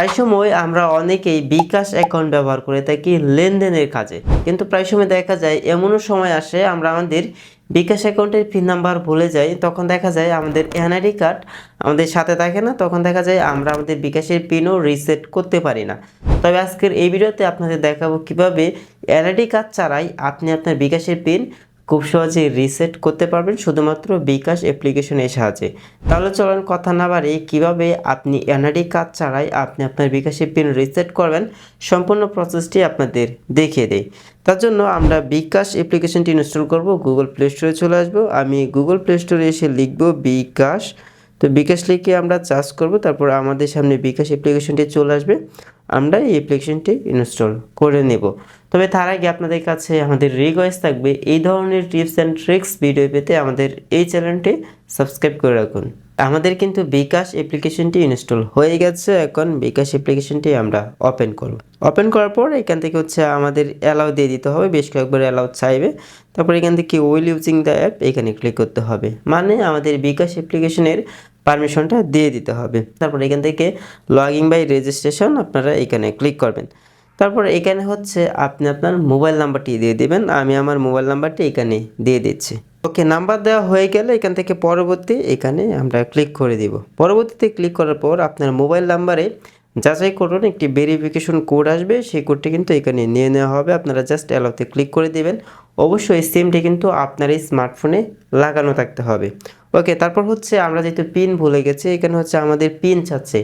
প্রায় সময় আমরা অনেকেই বিকাশ অ্যাকাউন্ট ব্যবহার করে থাকি লেনদেনের কাজে। কিন্তু প্রায় সময় দেখা যায়, এমনও সময় আসে, আমরা আমাদের বিকাশ অ্যাকাউন্টের পিন নাম্বার ভুলে যাই, তখন দেখা যায় আমাদের এনআইডি কার্ড আমাদের সাথে থাকে না, তখন দেখা যায় আমরা আমাদের বিকাশের পিনও রিসেট করতে পারি না। তবে আজকের এই ভিডিওতে আপনাদের দেখাবো কীভাবে এনআইডি কার্ড ছাড়াই আপনি আপনার বিকাশের পিন খুব সহজে রিসেট করতে পারবেন শুধুমাত্র বিকাশ অ্যাপ্লিকেশনের সাহায্যে। তাহলে চলুন কথা না বাড়িয়ে কীভাবে আপনি এনআরডি কাজ ছাড়াই আপনি আপনার বিকাশের পিন রিসেট করবেন, সম্পূর্ণ প্রসেসটি আপনাদের দেখিয়ে দেয় তার জন্য আমরা বিকাশ অ্যাপ্লিকেশনটি ইনস্টল করব গুগল প্লে স্টোরে চলে আসব। আমি গুগল প্লে স্টোরে এসে লিখব বিকাশ। তো বিকাশ লিখে আমরা চার্জ করব, তারপর আমাদের সামনে বিকাশ অ্যাপ্লিকেশনটি চলে আসবে। আমরা এই অ্যাপ্লিকেশনটি ইনস্টল করে নেব। তবে তার আগে আপনাদের কাছে আমাদের রিকোয়েস্ট থাকবে, এই ধরনের টিপস অ্যান্ড ট্রিক্স ভিডিও পেতে আমাদের এই চ্যানেলটি সাবস্ক্রাইব করে রাখুন। আমাদের কিন্তু বিকাশ অ্যাপ্লিকেশনটি ইনস্টল হয়ে গেছে, এখন বিকাশ অ্যাপ্লিকেশনটি আমরা ওপেন করব। ওপেন করার পর এখান থেকে হচ্ছে আমাদের অ্যালাউ দিয়ে দিতে হবে, বেশ কয়েকবার অ্যালাউ চাইবে। তারপর এখান থেকে উইল ইউজিং দ্য অ্যাপ, এখানে ক্লিক করতে হবে। মানে আমাদের বিকাশ অ্যাপ্লিকেশনের পারমিশনটা দিয়ে দিতে হবে। তারপর এখান থেকে লগইন বাই রেজিস্ট্রেশন আপনারা এখানে ক্লিক করবেন। তারপর এখানে হচ্ছে আপনি আপনার মোবাইল নাম্বারটি দিয়ে দিবেন, আমি আমার মোবাইল নাম্বারটি এখানে দিয়ে দিচ্ছি। ওকে, নাম্বার দেওয়া হয়ে গেলে এখান থেকে পরবর্তী এখানে আমরা ক্লিক করে দিব। পরবর্তীতে ক্লিক করার পর আপনার মোবাইল নাম্বারে যাচাই করুন, একটি ভেরিফিকেশন কোড আসবে, সেই কোডটি কিন্তু এখানে নিয়ে নেওয়া হবে, আপনারা জাস্ট অ্যালাউতে ক্লিক করে দিবেন। অবশ্যই সিমটি কিন্তু আপনার এই স্মার্টফোনে লাগানো থাকতে হবে। ওকে, তারপর হচ্ছে আমরা যেহেতু পিন ভুলে গেছি, এখানে হচ্ছে আমাদের পিন চাচ্ছে।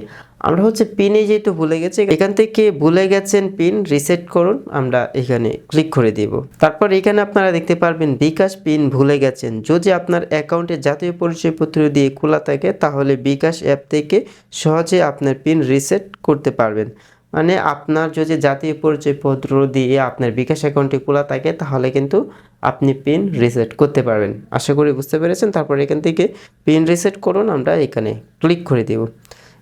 আমরা হচ্ছে পিনে যেহেতু ভুলে গেছি, এখান থেকে ভুলে গেছেন পিন রিসেট করুন, আমরা এখানে ক্লিক করে দিব। তারপর এখানে আপনারা দেখতে পারবেন বিকাশ পিন ভুলে গেছেন। যদি আপনার অ্যাকাউন্টে জাতীয় পরিচয়পত্র দিয়ে খোলা থাকে, তাহলে বিকাশ অ্যাপ থেকে সহজে আপনার পিন রিসেট করতে পারবেন। মানে আপনার যদি জাতীয় পরিচয়পত্র দিয়ে আপনার বিকাশ অ্যাকাউন্টটি খোলা থাকে, তাহলে কিন্তু আপনি পিন রিসেট করতে পারবেন। আশা করি বুঝতে পেরেছেন? তারপর এখান থেকে পিন রিসেট করুন, আমরা এখানে ক্লিক করে দেব।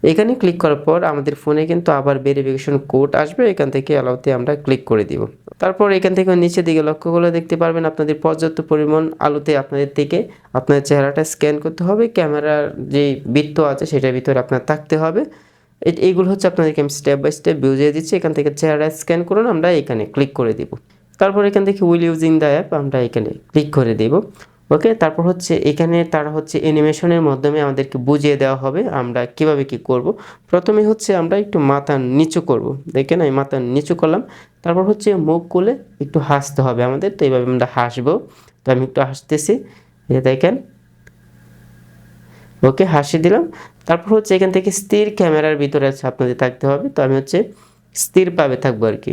এখানে ক্লিক করার পর আমাদের ফোনে কিন্তু আবার ভেরিফিকেশন কোড আসবে। এখান থেকে অ্যালাউতে আমরা ক্লিক করে দিব। তারপর এখান থেকে নিচের দিকে লক্ষ্য করলে দেখতে পারবেন আপনাদের পর্যাপ্ত পরিমাণ আলোতে আপনাদের থেকে আপনার চেহারাটা স্ক্যান করতে হবে। ক্যামেরার যে বৃত্ত আছে সেটার ভিতরে আপনার থাকতে হবে। এইগুলো হচ্ছে আপনাদেরকে আমি স্টেপ বাই স্টেপ বুঝিয়ে দিচ্ছি। এখান থেকে চেহারা স্ক্যান করুন, আমরা এখানে ক্লিক করে দিব। তারপর এখান থেকে উইল ইউজিং দ্য অ্যাপ আমরা এখানে ক্লিক করে দেব। ওকে তারপর হচ্ছে এখানে তারা হচ্ছে অ্যানিমেশনের মাধ্যমে আমাদেরকে বুঝিয়ে দেওয়া হবে আমরা কীভাবে কি করব। প্রথমে হচ্ছে আমরা একটু মাথা নিচু করব। দেখেন আমি মাথা নিচু করলাম, তারপর হচ্ছে মুখ খুলে একটু হাসতে হবে আমাদের, তো এইভাবে আমরা হাসবো। তো আমি একটু হাসতেছি, এই দেখেন। ওকে হাসি দিলাম। তারপর হচ্ছে এখান থেকে স্থির ক্যামেরার ভিতরে আপনাদের থাকতে হবে, তো আমি হচ্ছে স্থির পাবে থাকব আর কি।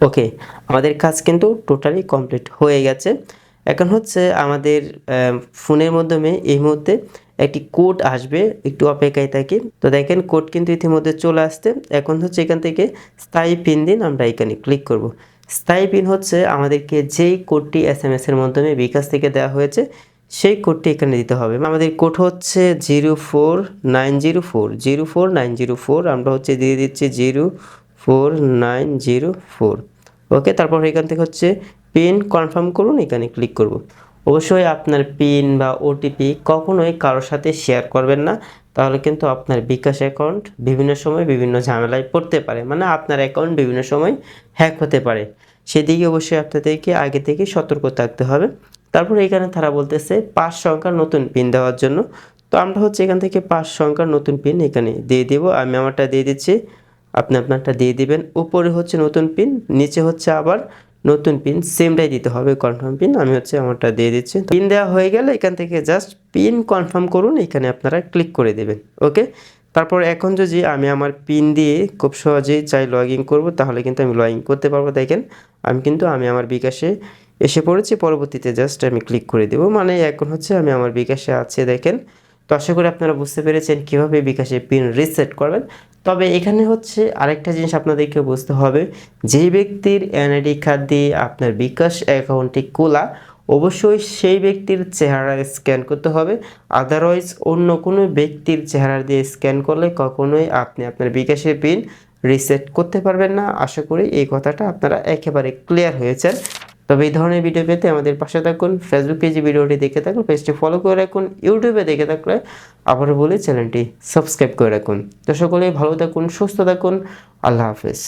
ওকে আমাদের কাজ কিন্তু টোটালি কমপ্লিট হয়ে গেছে। এখন হচ্ছে আমাদের ফোনের মাধ্যমে এই মুহূর্তে একটি কোড আসবে, একটু অপেক্ষায় থাকি। তো দেখেন কোড কিন্তু ইতিমধ্যে চলে আসতে এখন হচ্ছে এখান থেকে স্থায়ী পিন দিন আমরা এখানে ক্লিক করব। স্থায়ী পিন হচ্ছে আমাদেরকে যেই কোডটি এস এম এর মাধ্যমে বিকাশ থেকে দেওয়া হয়েছে, সেই কোডটি এখানে দিতে হবে। আমাদের কোড হচ্ছে zero four nine zero four zero four nine zero four আমরা হচ্ছে দিয়ে দিচ্ছি zero four nine zero four okay তারপর এখান থেকে হচ্ছে পিন কনফার্ম করুন, এখানে ক্লিক করব। অবশ্যই আপনার পিন বা ওটিপি কখনোই কারোর সাথে শেয়ার করবেন না। তাহলে কিন্তু আপনার বিকাশ অ্যাকাউন্ট বিভিন্ন সময় বিভিন্ন ঝামেলায় পড়তে পারে। মানে আপনার অ্যাকাউন্ট বিভিন্ন সময় হ্যাক হতে পারে। সেদিকে অবশ্যই আপনাদেরকে আগে থেকে সতর্ক থাকতে হবে। তারপর এখানে তারা বলতেছে পাঁচ সংখ্যার নতুন পিন দেওয়ার জন্য। তো আমরা হচ্ছে এখান থেকে পাঁচ সংখ্যার নতুন পিন এখানে দিয়ে দেবো। আমি আমারটা দিয়ে দিচ্ছি। আপনি আপনারটা দিয়ে দিবেন। উপরে হচ্ছে নতুন পিন নিচে হচ্ছে আবার নতুন পিন সেমটাই দিতে হবে কনফার্ম পিন আমি হচ্ছে আমারটা দিয়ে দিচ্ছি। পিন দেওয়া হয়ে গেলে এখান থেকে জাস্ট পিন কনফার্ম করুন, এখানে আপনারা ক্লিক করে দেবেন ওকে তারপর এখন যদি আমি আমার পিন দিয়ে খুব সহজেই চাই লগ ইন করব, তাহলে কিন্তু আমি লগ ইন করতে পারব। দেখেন, আমি কিন্তু, আমি আমার বিকাশে এসে পড়েছি, পরবর্তীতে জাস্ট আমি ক্লিক করে দেবো। মানে এখন হচ্ছে আমি আমার বিকাশে আছে, দেখেন। তো আশা করি আপনারা বুঝতে পেরেছেন কীভাবে বিকাশে পিন রিসেট করবেন। তবে এখানে হচ্ছে আরেকটা জিনিস আপনাদেরকে বুঝতে হবে। যেই ব্যক্তির এনআইডি কার্ড দিয়ে আপনার বিকাশ অ্যাকাউন্টটি খোলা, অবশ্যই সেই ব্যক্তির চেহারা স্ক্যান করতে হবে। আদারওয়াইজ অন্য কোনো ব্যক্তির চেহারা দিয়ে স্ক্যান করলে কখনোই আপনি আপনার বিকাশের পিন রিসেট করতে পারবেন না। আশা করি এই কথাটা আপনারা একেবারে ক্লিয়ার হয়েছেন। তবে এই ধরনের ভিডিও পেতে আমাদের পাশে থাকুন ফেসবুক পেজে ভিডিওটি দেখে থাকুন পেজটি ফলো করে রাখুন ইউটিউবে দেখে থাকলে আবারও বলে চ্যানেলটি সাবস্ক্রাইব করে রাখুন। তো সকলে ভালো থাকুন, সুস্থ থাকুন, আল্লাহ হাফেজ।